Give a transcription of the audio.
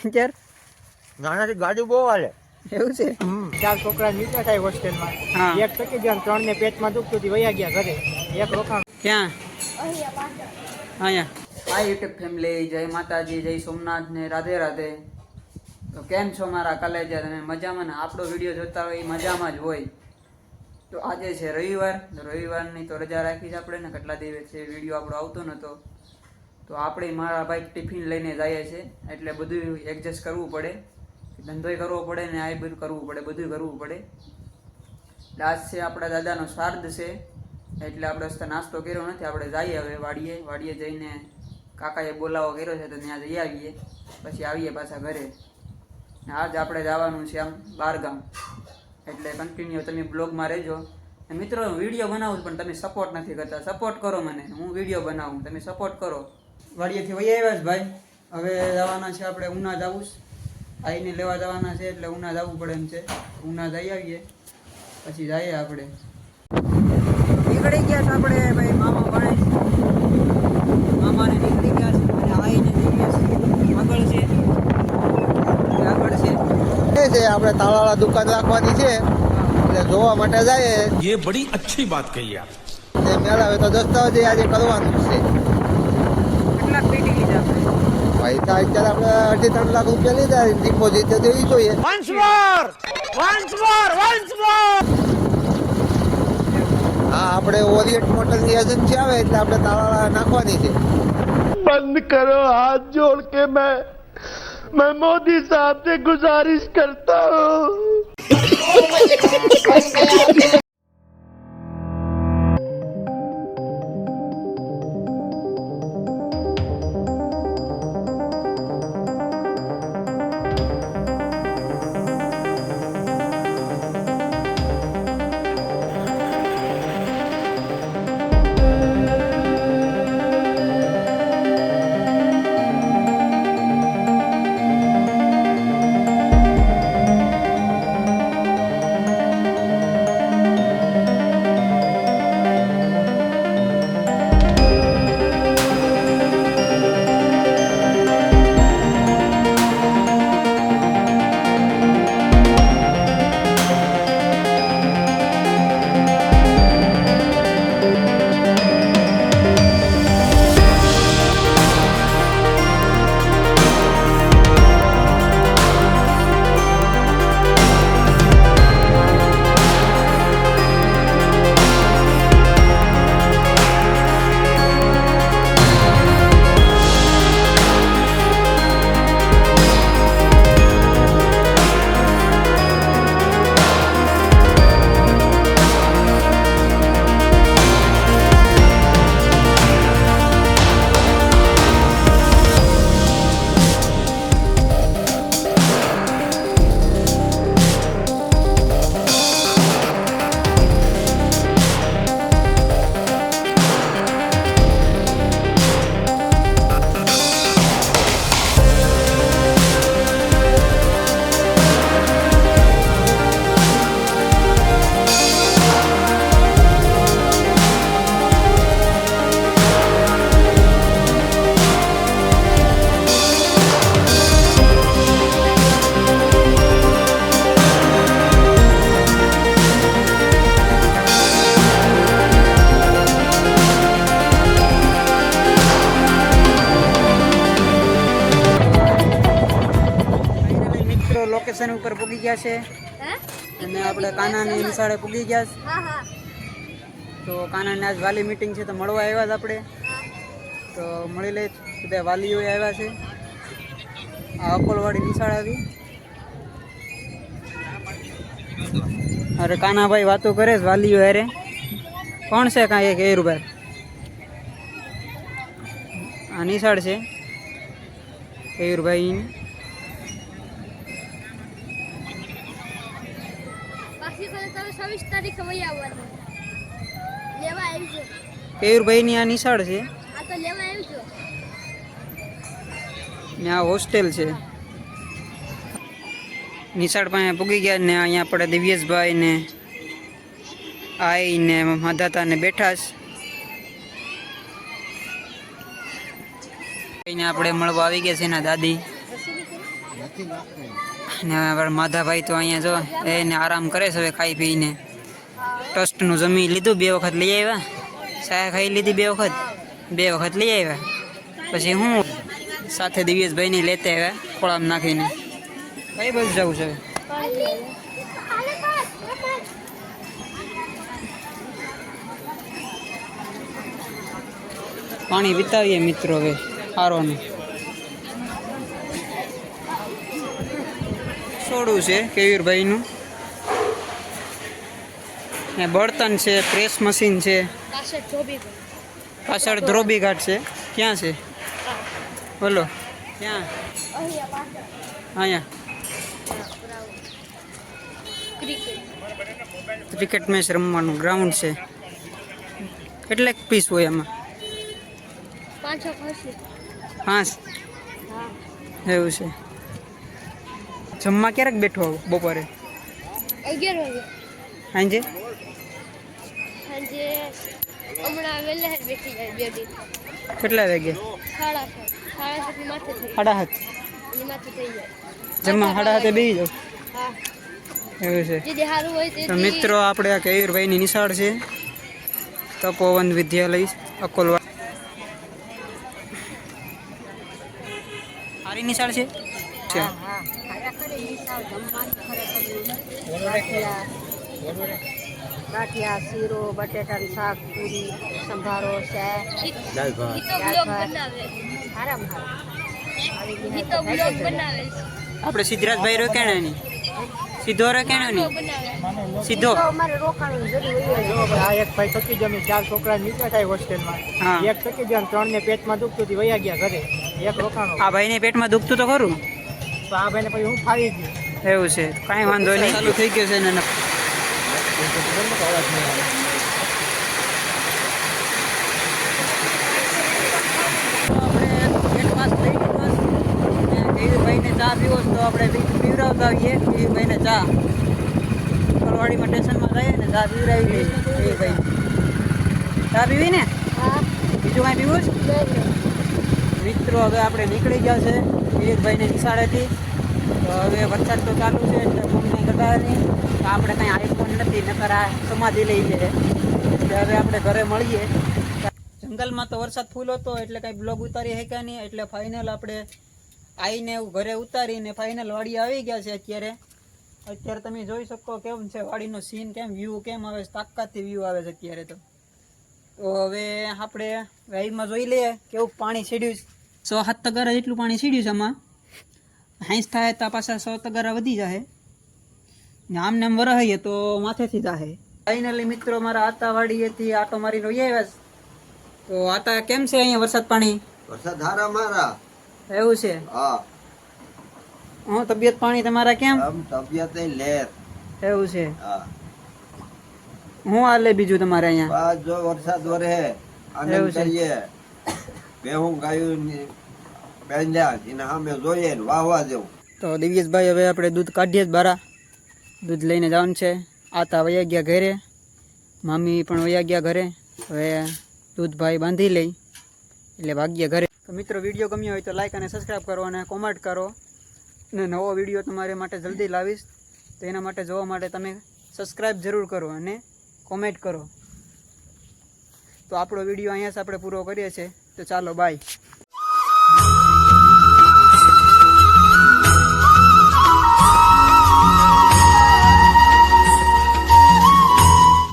Danger નાનાથી ગાડી બહુ હાલે. એવું છે? ચાર છોકરા નીકળ્યા થાય હોસ્ટેલમાં એક ટકી ગયા ત્રણ ને પેટમાં દુખતું હતી વયા ગયા ઘરે. એક રોકાણ ક્યાં? અહીંયા. આ યુટ્યુબ ફેમિલી જય માતાજી જય સોમનાથ ને રાધે રાધે. તો કેમ છો મારા કલેજા? તમે મજામાં ને? આપણો વીડિયો જોતા હોય એ મજામાં જ હોય. તો આજે છે રવિવાર. રવિવારની તો રજા રાખી છે આપણે ને? કેટલા દિવસે વીડિયો આપણો આવતો નહોતો તો આપણે મારા ભાઈ ટિફિન લઈને જઈએ છે એટલે બધું એડજસ્ટ કરવું પડે. ધંધોય કરવો પડે ને આ બધું કરવું પડે, બધું કરવું પડે. એટલે છે આપણા દાદાનો શ્રાદ્ધ છે. એટલે આપણે હસ્તે નાસ્તો કર્યો નથી. આપણે જઈએ હવે વાડીએ. વાડીએ જઈને કાકાએ બોલાવો કર્યો છે તો ત્યાં જઈ આવીએ. પછી આવીએ પાછા ઘરે. આજ આપણે જવાનું છે આમ બારગામ. એટલે કન્ટિન્યુ તમે બ્લોગમાં રહેજો. મિત્રો વીડિયો બનાવું પણ તમે સપોર્ટ નથી કરતા. સપોર્ટ કરો મને. હું વીડિયો બનાવું. તમે સપોર્ટ કરો. વાડીએથી વહી આવ્યા જ ભાઈ. હવે જવાના છે આપણે ઉના જવું આઈને લેવા જવાના છે એટલે ઉના જવું પડે એમ છે. ઉના જઈ આવીએ. પછી જઈએ આપણે. નીકળી ગયા છે આપણે ભાઈ મામા ભાઈ. મામાને નીકળી ગયા છે. અને આવીને જઈએ છીએ આગળ છે. આગળ છે. છે આપણે તાળાવાળા દુકાન રાખવાની છે. એટલે જોવા માટે જઈએ. એ બડી અચ્છી વાત કહી આપ. મેળાવે તો દસ્તાવેજ આજે કરવાનું છે. ભાઈ તો અત્યારે આપણે અઢી ત્રણ લાખ રૂપિયા લીધા ડિપોઝિટ તો દેવી જોઈએ હા આપણે ઓરિયન્ટ મોટરની એજન્સી આવે એટલે આપણે તાળાવાળા નાખવાની છે बंद करो हाथ जोड़ के मैं मैं मोदी साहब से गुजारिश करता हूँ મિત્રો ઉપર પૂગી ગયા છે. અને આપણે કાનાની નિશાળે પૂગી ગયા છે. તો કાનાને આજ વાલી મિટિંગ છે તો મળવા આવ્યા જ આપણે. તો મળી લઈ બધા વાલીઓ આવ્યા છે. આ અકોલવાડી નિશાળ આવી. અરે કાનાભાઈ વાતો કરે છે વાલીઓ હારે. કોણ છે કાંઈ એક એરુભાઈ આ નિશાળ છે. કેયુરભાઈ તમે તારીખે વહી આવવાનું. લેવા આવજો. કેયુરભાઈની આ નિશાળ છે? આ તો લેવા આવજો. ને આ હોસ્ટેલ છે. નિશાળ પાસે પૂગી ગયા ને અહીંયા આપણે દિવ્યેશભાઈ ને આઈ ને માધાતા ને બેઠા છે. આપણે મળવા આવી ગયા છે એના દાદી. ને માધાભાઈ તો અહીંયા જો એને આરામ કરે છે હવે ખાઈ પીને. ટ્રસ્ટનું જમી લીધું, બે વખત લઈ આવ્યા. સાયા ખાઈ લીધી બે વખત બે વખત લઈ આવ્યા. પછી હું સાથે દિવ્યેશભાઈને લેતા આવ્યા, ખોળામ નાખીને. કઈ બાજુ જવું છે? પાણી વિતાવીએ મિત્રો હવે, હારોનું. સોડું છે કેવીરભાઈનું? ને બળતણ છે પ્રેસ મશીન છે. પાછળ ધ્રોબી ઘાટ. છે. ક્યાં છે? બોલો. ક્યાં? અહીંયા ક્રિકેટ. મેચ રમવાનું ગ્રાઉન્ડ છે. કેટલેક પીસ હોય એમાં પાંચ? એવું છે. જમવા ક્યારેક બેઠો આવો બપોરે? અગિયાર વાગે. સાંજે? સાંજે હમણાં વહેલા જ જાય બે કેટલા વાગે? સાડા છ સાડા છ થી માથે થઈ સાડા હાથ માથે થઈ જાય. જમવા સાડા હાથે બેસી જાવ હા. એવું છે. તો મિત્રો આપણે આ કેવીરભાઈની નિશાળ છે. તપોવન વિદ્યાલય અકોલવા. સારી નિશાળ છે? છે. ગાંઠિયા શીરો બટેટાનું શાક પૂરી સંભારો છે ઈ તો બ્લોગ બનાવે. હારામ હારા ઈ તો બ્લોગ બનાવે આપણે સિદ્ધરાજભાઈ રોકાણાની સીધો રોકાણો ની? સીધો અમારે રોકાણની જરૂર હોય જો. ભાઈ, આ એક ભાઈ થકી જમી ચાર છોકરા નીકળ્યા થાય હોસ્ટેલમાં. એક થકી ગયા ત્રણ ને પેટમાં દુખતું હતી વયા ગયા ઘરે. એક રોકાણો. આ ભાઈને પેટમાં દુખતું તો ખરું. તો આ ભાઈને પછી હું ફાવી ગયો. એવું છે. કાંઈ વાંધો નહીં. ચાલુ થઈ ગયું છે ને ચા પીવો તો આપણે પીવડાવતા આવીએ ભાઈને ચા ફરવાડીમાં સ્ટેશનમાં ગઈએ ને ચા પીવડાવી એ કેવીરભાઈ ચા પીવી ને હા. બીજું કાંઈ પીવું છે? મિત્રો, હવે આપણે નીકળી ગયા છે વિવેકભાઈને નિશાળેથી હવે વરસાદ તો ચાલુ છે, એટલે ગટા નહીં તો આપણે કાંઈ આઈફોન નથી, નકર આ સમાધિ લઈ જઈએ એટલે હવે આપણે ઘરે મળીએ. જંગલમાં તો વરસાદ ફૂલ હતો, એટલે કાંઈ બ્લોગ ઉતારી શક્યા નહીં. એટલે ફાઇનલ આપણે આવીને ઘરે ઉતારીને ફાઇનલ વાડી આવી ગયા છે અત્યારે. અત્યારે તમે જોઈ શકો કેમ છે, વાડીનો સીન કેમ વ્યૂ કેમ આવે છે, તાકાતથી વ્યૂ આવે છે અત્યારે તો. તો હવે આપણે રાઈડમાં જોઈ લઈએ, કેવું પાણી છીડ્યું છે. સો સાત તગારા જેટલું પાણી છીડ્યું છે આમાં. હાંસ થાય તો પાછા સો તગારા વધી જાય ને આમ નામ તો માથેથી જાહે. ફાઇનલી મિત્રો મારા આતા વાડીએથી આટો મારીને આવ્યા તો આતા કેમ છે અહીંયા વરસાદ પાણી? વરસાદ હારા મારા. એવું છે? હા. હું તબિયત પાણી તમારા કેમ? તબિયત લેર. એવું છે? હા. હું હાલે બીજું તમારે અહીંયા? જો વરસાદ વરે આનંદ. કરીએ. બેહું ગાયું જોઈએ ને વાહવા તો દિવ્યેશભાઈ, હવે આપણે દૂધ કાઢીએ જ બારા. દૂધ લઈને જવાનું છે. આતા વયા ગયા ઘરે. મામી પણ વયા ગયા ઘરે. હવે દૂધ ભાઈ બાંધી લઈ. એટલે ભાગ્ય ઘરે. તો મિત્રો, વીડિયો ગમ્યો હોય તો લાઇક અને સબસ્ક્રાઈબ કરો અને કોમેન્ટ કરો. અને નવો વીડિયો તમારે માટે જલ્દી લાવીશ. તો એના માટે જોવા માટે તમે સબસ્ક્રાઈબ જરૂર કરો અને કોમેન્ટ કરો. તો આપણો વીડિયો અહીંયા જ આપણે પૂરો કરીએ છીએ. તો ચાલો બાય